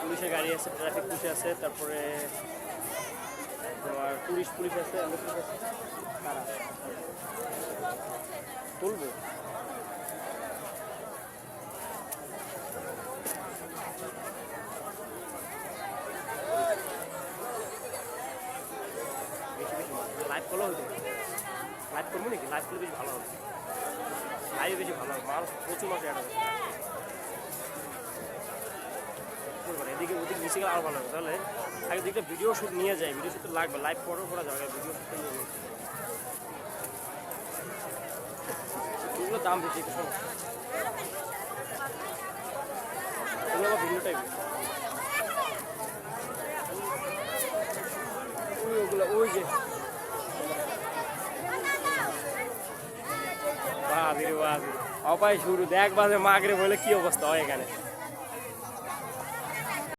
পুলিশের গাড়ি আছে ট্রাফিক পুলিশ আছে, তারপরে তোমার পুলিশ পুলিশ আছে পুলিশ কারা তুলবে? লাইভ করব নাকি? লাইভ করলে বেশি ভালো হবে। লাইভ বেশি ভালো হবে। মাল প্রচুর মাছ এদিকে ওদিকে মিশে গেলে আরও ভালো হবে। তাহলে আগে দিকটা ভিডিও শ্যুট নিয়ে যায় ভিডিও শ্যুট লাগবে। লাইভ পরেও করা যাবে। ভিডিও শ্যুট নিয়ে নিই এগুলো দাম বেশি একটু আবার ভিডিও টাইপ ওই ওগুলো ওই যে। বাবিরে বাবি অপায় শুরু। দেখ বাজে মাগরে বলে কি অবস্থা হয় এখানে।